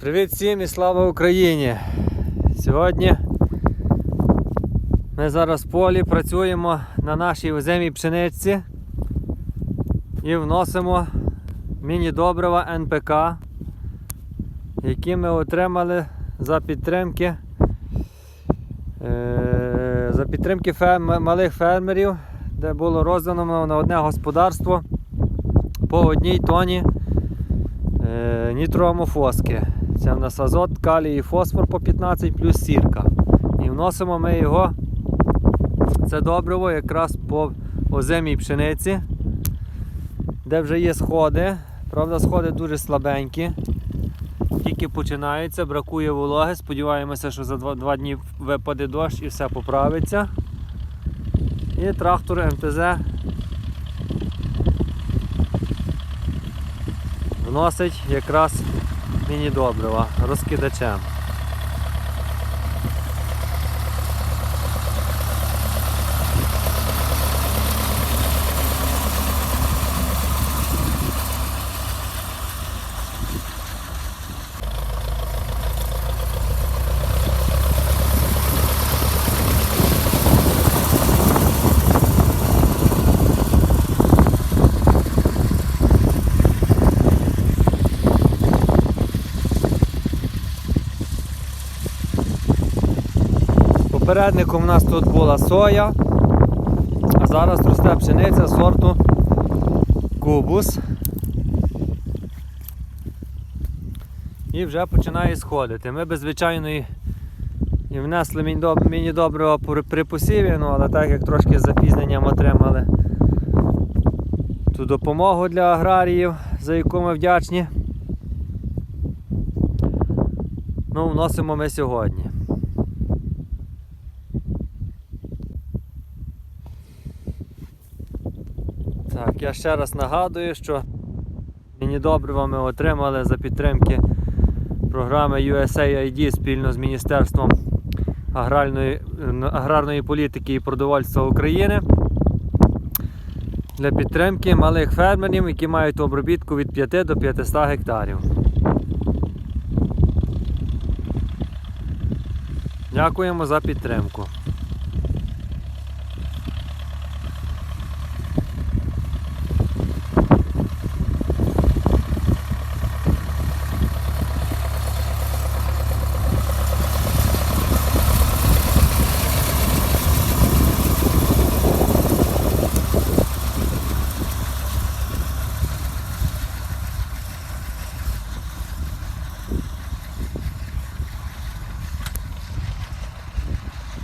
Привіт всім і слава Україні! Сьогодні ми зараз в полі працюємо на нашій озимій пшениці і вносимо міні-добрива НПК, які ми отримали за підтримки, е, за підтримки ферм- малих фермерів, де було роздано на одне господарство по одній тоні е, нітроамофоски. Це в нас азот, калій і фосфор по 15 плюс сірка. І вносимо ми його, це добриво якраз по озимій пшениці, де вже є сходи. Правда, сходи дуже слабенькі. Тільки починаються, бракує вологи. Сподіваємося, що за два, два дні випаде дощ і все поправиться. І трактор МТЗ вносить якраз міні-добрива розкидачем. Попередником у нас тут була соя, а зараз росте пшениця сорту кубус. І вже починає сходити. Ми без звичайної і внесли міні-добрива при- при посіві, ну, але так як трошки з запізненням отримали ту допомогу для аграріїв, за яку ми вдячні. Ну, вносимо ми сьогодні. Так, я ще раз нагадую, що міні-добрива ми отримали за підтримки програми USAID спільно з Міністерством аграрної, аграрної політики і продовольства України для підтримки малих фермерів, які мають обробітку від 5 до 500 гектарів. Дякуємо за підтримку.